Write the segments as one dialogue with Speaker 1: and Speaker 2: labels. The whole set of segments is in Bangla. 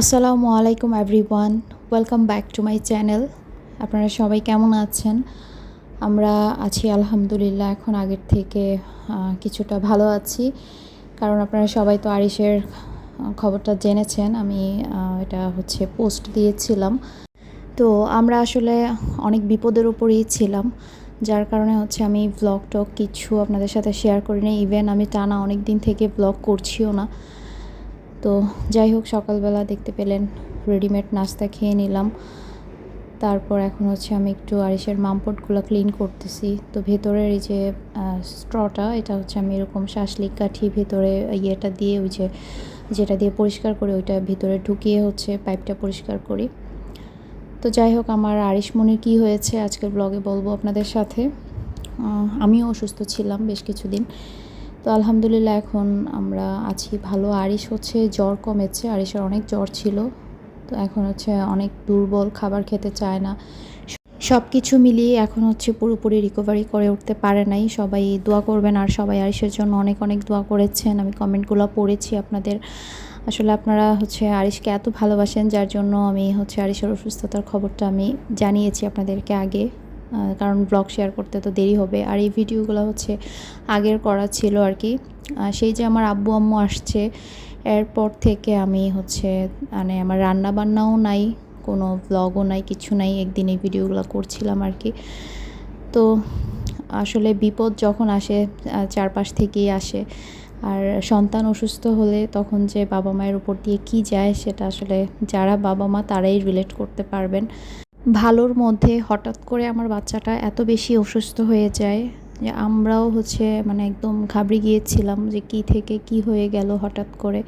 Speaker 1: আসসালামু আলাইকুম everyone, welcome back to my channel. আপনারা সবাই কেমন আছেন? আমরা আছি আলহামদুলিল্লাহ, এখন আগের থেকে কিছুটা ভালো আছি। কারণ আপনারা সবাই তো আরিসের খবরটা জেনেছেন, আমি এটা হচ্ছে পোস্ট দিয়েছিলাম। তো আমরা আসলে অনেক বিপদের উপরেই ছিলাম, যার কারণে হচ্ছে আমি ব্লগ টক কিছু আপনাদের সাথে শেয়ার করিনি। ইভেন আমি টানা অনেক দিন থেকে ব্লগ করছিও না। তো যাই হোক, সকালবেলা দেখতে পেলেন রেডিমেড নাস্তা খেয়ে নিলাম। তারপর এখন হচ্ছে আমি একটু আরিসের মামপটগুলো ক্লিন করতেছি। তো ভেতরের এই যে স্ট্রটা, এটা হচ্ছে আমি এরকম শাসলিক কাঠি ভেতরে ইয়েটা দিয়ে ওই যে, যেটা দিয়ে পরিষ্কার করি, ওইটা ভিতরে ঢুকিয়ে হচ্ছে পাইপটা পরিষ্কার করি। তো যাই হোক, আমার আরিশমণির কী হয়েছে আজকের ব্লগে বলব আপনাদের সাথে। আমিও অসুস্থ ছিলাম বেশ কিছুদিন। তো আলহামদুলিল্লাহ এখন আমরা আছি ভালো। আরিশ হচ্ছে জ্বর কমেছে, আরিশের অনেক জ্বর ছিল। তো এখন হচ্ছে অনেক দুর্বল, খাবার খেতে চায় না। সব কিছু মিলিয়ে এখন হচ্ছে পুরোপুরি রিকভারি করে উঠতে পারে নাই। সবাই দোয়া করবেন আর সবাই আরিশের জন্য অনেক অনেক দোয়া করেছেন। আমি কমেন্টগুলো পড়েছি আপনাদের। আসলে আপনারা হচ্ছে আরিশকে এত ভালোবাসেন, যার জন্য আমি হচ্ছে আরিশের অসুস্থতার খবরটা আমি জানিয়েছি আপনাদেরকে আগে। কারণ ব্লগ শেয়ার করতে তো দেরি হবে। আর এই ভিডিওগুলো হচ্ছে আগের করা ছিল আর কি। সেই যে আমার আব্বু আম্মু আসছে, এরপর থেকে আমি হচ্ছে মানে আমার রান্না বান্নাও নাই, কোনো ব্লগও নাই, কিছু নাই। একদিন এই ভিডিওগুলো করছিলাম আর কি। তো আসলে বিপদ যখন আসে চারপাশ থেকেই আসে। আর সন্তান অসুস্থ হলে তখন যে বাবা মায়ের উপর দিয়ে কি যায়, সেটা আসলে যারা বাবা মা, তারাই রিলেট করতে পারবেন। ভালোর মধ্যে হঠাৎ করে আমার বাচ্চাটা এত বেশি অসুস্থ হয়ে যায় যে আমরাও হচ্ছে মানে একদম ঘাবড়ে গিয়েছিলাম যে কি থেকে কি হয়ে গেল হঠাৎ করে।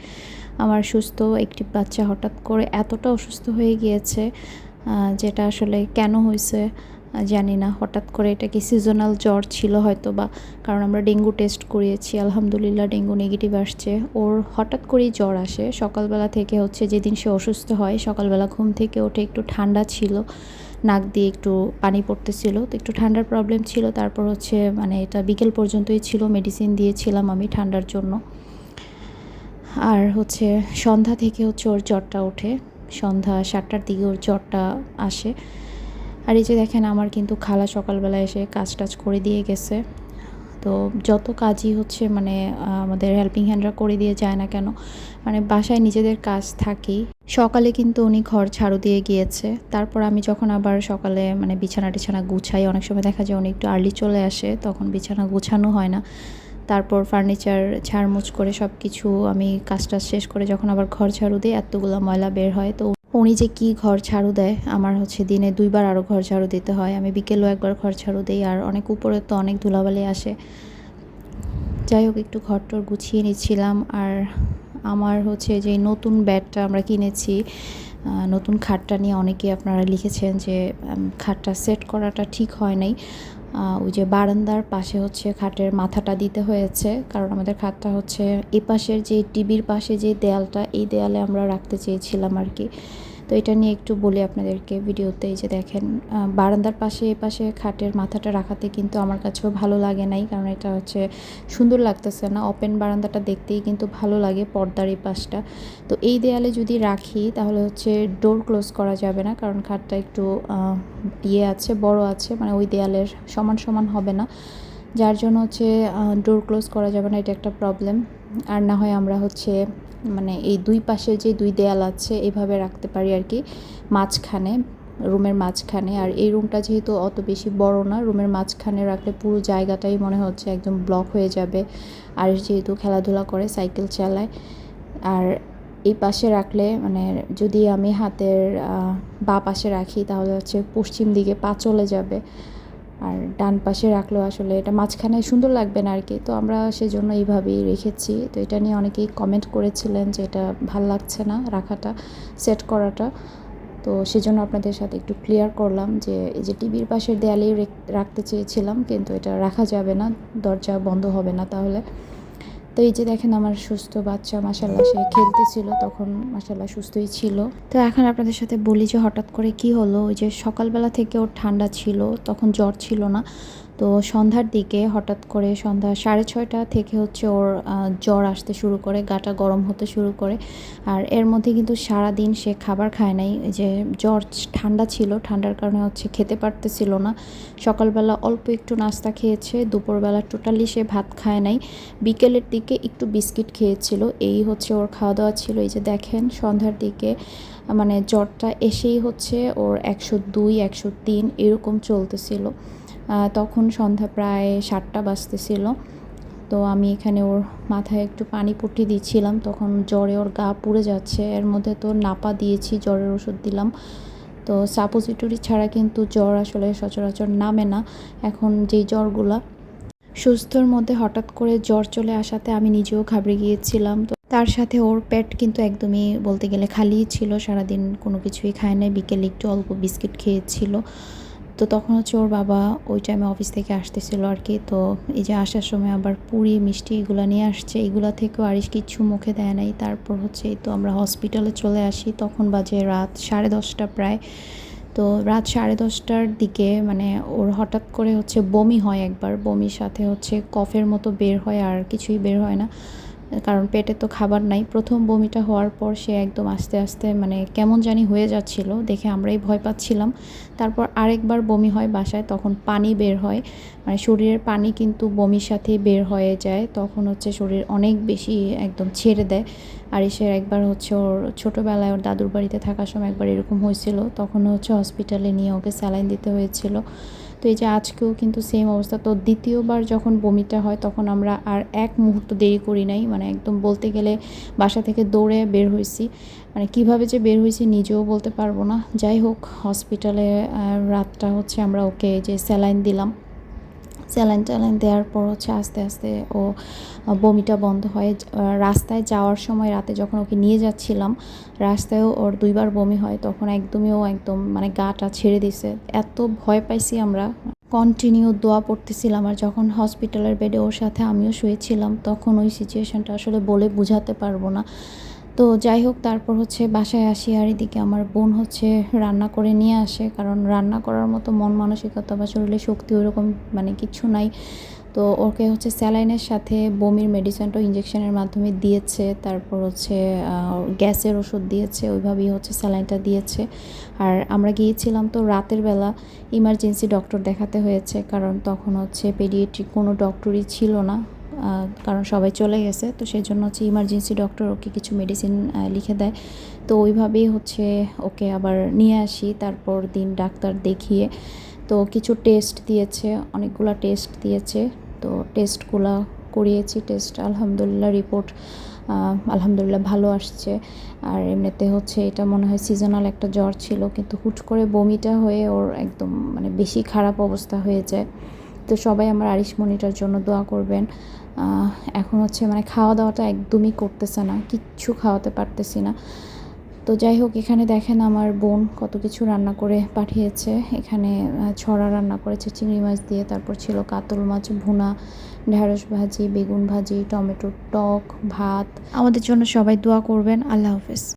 Speaker 1: আমার সুস্থ একটি বাচ্চা হঠাৎ করে এতটা অসুস্থ হয়ে গিয়েছে যেটা আসলে কেন হয়েছে? জানি না, হঠাৎ করে এটা কি সিজনাল জ্বর ছিল হয়তো বা, কারণ আমরা ডেঙ্গু টেস্ট করিয়েছি, আলহামদুলিল্লাহ ডেঙ্গু নেগেটিভ আসছে। ওর হঠাৎ করেই জ্বর আসে, সকালবেলা থেকে হচ্ছে যেদিন সে অসুস্থ হয়, সকালবেলা ঘুম থেকে ওঠে একটু ঠান্ডা ছিল, নাক দিয়ে একটু পানি পড়তেছিল, তো একটু ঠান্ডার প্রবলেম ছিল, তারপর হচ্ছে মানে এটা বিকেল পর্যন্তই ছিল মেডিসিন দিয়েছিলাম আমি ঠান্ডার জন্য। আর হচ্ছে সন্ধ্যা থেকে হচ্ছে ওর জ্বরটা ওঠে, সন্ধ্যা সাতটার দিকে ওর জ্বরটা আসে। আর এই যে দেখেন, আমার কিন্তু খালা সকালবেলা এসে কাজ টাজ করে দিয়ে গেছে। তো যত কাজই হচ্ছে মানে আমাদের হেল্পিং হ্যান্ডরা করে দিয়ে যায় না কেন মানে বাসায় নিজেদের কাজ থাকেই সকালে কিন্তু উনি ঘর ঝাড়ু দিয়ে গিয়েছে। তারপর আমি যখন আবার সকালে মানে বিছানা টিছানা গুছাই, অনেক সময় দেখা যায় উনি একটু আর্লি চলে আসে, তখন বিছানা গুছানো হয় না। তারপর ফার্নিচার ঝাড়মুছ করে সব কিছু আমি কাজটা শেষ করে যখন আবার ঘর ঝাড়ু দিই, এতগুলো ময়লা বের হয়। তো উনি যে কি ঘর ঝাড়ু দেয়, আমার হচ্ছে দিনে দুইবার আরও ঘর ঝাড়ু দিতে হয়। আমি বিকেলেও একবার ঘর ঝাড়ু দিই, আর অনেক উপরে তো অনেক ধুলাবালি আসে। যাই হোক, একটু ঘর টর গুছিয়ে নিচ্ছিলাম, আর আমার হচ্ছে যে নতুন ব্যাডটা আমরা কিনেছি নতুন খাটটা নিয়ে অনেকে আপনারা লিখেছেন যে খাটটা সেট করাটা ঠিক হয় নাই। ওই যে বারান্দার পাশে হচ্ছে খাটের মাথাটা দিতে হয়েছে, কারণ আমাদের খাটটা হচ্ছে এ পাশের যে টিভির পাশে যে দেয়ালটা, এই দেয়ালে আমরা রাখতে চেয়েছিলাম আর কি। তো এটা নিয়ে একটু বলি আপনাদেরকে ভিডিওতে, এই যে দেখেন বারান্দার পাশে এ পাশে খাটের মাথাটা রাখাতে কিন্তু আমার কাছেও ভালো লাগে নাই, কারণ এটা হচ্ছে সুন্দর লাগতেছে না। ওপেন বারান্দাটা দেখতেই কিন্তু ভালো লাগে পর্দার এই পাশটা। তো এই দেয়ালে যদি রাখি, তাহলে হচ্ছে ডোর ক্লোজ করা যাবে না, কারণ খাটটা একটু ইয়ে আছে, বড় আছে মানে ওই দেয়ালের সমান সমান হবে না। যার জন্য হচ্ছে ডোর ক্লোজ করা যাবে না, এটা একটা প্রবলেম আর না হয় আমরা হচ্ছে মানে এই দুই পাশে যে দুই দেয়াল আছে, এভাবে রাখতে পারি আর কি। মাঝখানে, রুমের মাঝখানে। আর এই রুমটা যেহেতু অত বেশি বড় না, রুমের মাঝখানে রাখলে পুরো জায়গাটাই মনে হচ্ছে একদম ব্লক হয়ে যাবে। আর যেহেতু খেলাধুলা করে, সাইকেল চালায়। আর এই পাশে রাখলে মানে যদি আমি হাতের বা পাশে রাখি, তাহলে হচ্ছে পশ্চিম দিকে পা চলে যাবে। আর ডান পাশে রাখল আসলে এটা মাঝখানে সুন্দর লাগবে না আর কি। তো আমরা সেজন্য এইভাবেই রেখেছি। তো এটা নিয়ে অনেকেই কমেন্ট করেছিলেন যে এটা ভালো লাগছে না রাখাটা সেট করাটা। তো সেজন্য আপনাদের সাথে একটু ক্লিয়ার করলাম যে এই যে টিভির পাশের দেয়ালেই রেখ- রাখতে চেয়েছিলাম, কিন্তু এটা রাখা যাবে না, দরজা বন্ধ হবে না তাহলে। তো এই যে দেখেন আমার সুস্থ বাচ্চা মাসাল্লাহ সে খেলতেছিল তখন মাসাল্লাহ সুস্থই ছিল। তো এখন আপনাদের সাথে বলি যে হঠাৎ করে কি হলো? ওই যে সকালবেলা থেকে ওর ঠান্ডা ছিল, তখন জ্বর ছিল না। তো সন্ধ্যার দিকে হঠাৎ করে সন্ধ্যা সাড়ে ছয়টা থেকে হচ্ছে ওর জ্বর আসতে শুরু করে, গাটা গরম হতে শুরু করে। আর এর মধ্যে কিন্তু সারা দিন সে খাবার খায় নাই। যে জ্বর ঠান্ডা ছিল, ঠান্ডার কারণে হচ্ছে খেতে পারতেছিল না। সকালবেলা অল্প একটু নাস্তা খেয়েছে, দুপুরবেলা টোটালি সে ভাত খায় নাই। বিকেলের দিকে একটু বিস্কিট খেয়েছিল, এই হচ্ছে ওর খাওয়া দাওয়া ছিল। এই যে দেখেন সন্ধ্যার দিকে মানে জ্বরটা এসেই হচ্ছে ওর একশো দুই, একশো তিন এরকম চলতেছিল। তখন সন্ধ্যা প্রায় সাতটা বাজতেছিল। তো আমি এখানে ওর মাথায় একটু পানি পট্টি দিচ্ছিলাম। তখন জ্বরে ওর গা পুড়ে যাচ্ছে। এর মধ্যে তো নাপা দিয়েছি, জ্বরের ওষুধ দিলাম। তো সাপোজিটরি ছাড়া কিন্তু জ্বর আসলে সচরাচর নামে না। এখন যেই জ্বরগুলা সুস্থর মধ্যে হঠাৎ করে জ্বর চলে আসাতে আমি নিজেও ঘাবড়ে গিয়েছিলাম। তো তার সাথে ওর পেট কিন্তু একদমই বলতে গেলে খালিই ছিল, সারাদিন কোনো কিছুই খায় নাই, বিকেলে একটু অল্প বিস্কিট খেয়েছিল। তো তখন হচ্ছে ওর বাবা ওই টাইমে অফিস থেকে আসতেছিল আর কি তো এই যে আসার সময় আবার পুরি, মিষ্টি এগুলো নিয়ে আসছে। এগুলো থেকেও আরিস কিচ্ছু মুখে দেয় নাই। তারপর হচ্ছে তো আমরা হসপিটালে চলে আসি। তখন বাজে রাত সাড়ে দশটা প্রায়। তো রাত সাড়ে দশটার দিকে মানে ওর হঠাৎ করে হচ্ছে বমি হয় একবার। বমির সাথে হচ্ছে কফের মতো বের হয় আর কিছুই বের হয় না। কারণ পেটে তো খাবার নাই। প্রথম বমিটা হওয়ার পর সে একদম আস্তে আস্তে মানে কেমন জানি হয়ে যাচ্ছিল, দেখে আমরাই ভয় পাচ্ছিলাম। তারপর আরেকবার বমি হয় বাসায়, তখন পানি বের হয়। মানে শরীরের পানি কিন্তু বমির সাথে বের হয়ে যায়, তখন হচ্ছে শরীর অনেক বেশি একদম ছেড়ে দেয়। আর এসে একবার হচ্ছে ওর ছোটোবেলায় ওর দাদুর বাড়িতে থাকার সময় একবার এরকম হয়েছিল, তখন হচ্ছে হসপিটালে নিয়ে ওকে স্যালাইন দিতে হয়েছিল। তো এই যে আজকেও কিন্তু সেম অবস্থা। তো দ্বিতীয়বার যখন বমিটা হয়, তখন আমরা আর এক মুহূর্ত দেরি করি নাই। মানে একদম বলতে গেলে বাসা থেকে দৌড়ে বের হয়েছি। মানে কীভাবে যে বের হয়েছি নিজেও বলতে পারব না। যাই হোক হসপিটালে রাতটা হচ্ছে আমরা ওকে যে স্যালাইন দিলাম। স্যালাইন ট্যালাইন দেওয়ার পর হচ্ছে আস্তে আস্তে ও বমিটা বন্ধ হয় রাস্তায় যাওয়ার সময় রাতে যখন ওকে নিয়ে যাচ্ছিলাম, রাস্তায়ও ওর দুইবার বমি হয়, তখন একদমই ও একদম মানে গাটা ছেড়ে দিছে। এত ভয় পাইছি আমরা। কন্টিনিউ দোয়া পড়তেছিলাম আর যখন হসপিটালের বেডে ওর সাথে আমিও শুয়েছিলাম, তখন ওই সিচুয়েশনটা আসলে বলে বোঝাতে পারব না। তো যাই হোক, তারপর হচ্ছে বাসায় আসি আর এদিকে আমার বোন হচ্ছে রান্না করে নিয়ে আসে। কারণ রান্না করার মতো মন মানসিকতা বা শরীরে শক্তি ওরকম মানে কিছু নাই। তো ওকে হচ্ছে স্যালাইনের সাথে বমির মেডিসিনটাও ইঞ্জেকশনের মাধ্যমে দিয়েছে। তারপর হচ্ছে গ্যাসের ওষুধ দিয়েছে, ওইভাবেই হচ্ছে স্যালাইনটা দিয়েছে। আর আমরা গিয়েছিলাম তো রাতের বেলা ইমার্জেন্সি ডক্টর দেখাতে হয়েছে। কারণ তখন হচ্ছে পেডিয়েট্রিক কোনো ডক্টরই ছিল না। কারণ সবাই চলে গেছে, তো সেই জন্য হচ্ছে ইমার্জেন্সি ডক্টর ওকে কিছু মেডিসিন লিখে দেয়। তো ওইভাবেই হচ্ছে ওকে আবার নিয়ে আসি, তারপর দিন ডাক্তার দেখিয়ে। তো কিছু টেস্ট দিয়েছে, অনেকগুলো টেস্ট দিয়েছে। তো টেস্টগুলো করিয়েছি টেস্ট আলহামদুলিল্লাহ রিপোর্ট আলহামদুলিল্লাহ ভালো আসছে। আর এমনিতে হচ্ছে এটা মনে হয় সিজনাল একটা জ্বর ছিল, কিন্তু হুট করে বমিটা হয়ে ওর একদম মানে বেশি খারাপ অবস্থা হয়ে যায়। তো সবাই আমার আরিশমণিটার জন্য দোয়া করবেন। এখন হচ্ছে মানে খাওয়া দাওয়াটা একদমই করতেছে না, কিচ্ছু খাওয়াতে পারতেছি না। তো যাই হোক, এখানে দেখেন আমার বোন কত কিছু রান্না করে পাঠিয়েছে। এখানে ছড়া রান্না করেছে, চিংড়ি মাছ দিয়ে, তারপর ছিল কাতল মাছ, ভুনা, ঢেঁড়স ভাজি, বেগুন ভাজি, টমেটোর টক, ভাত। আমাদের জন্য সবাই দোয়া করবেন। আল্লাহ হাফেজ।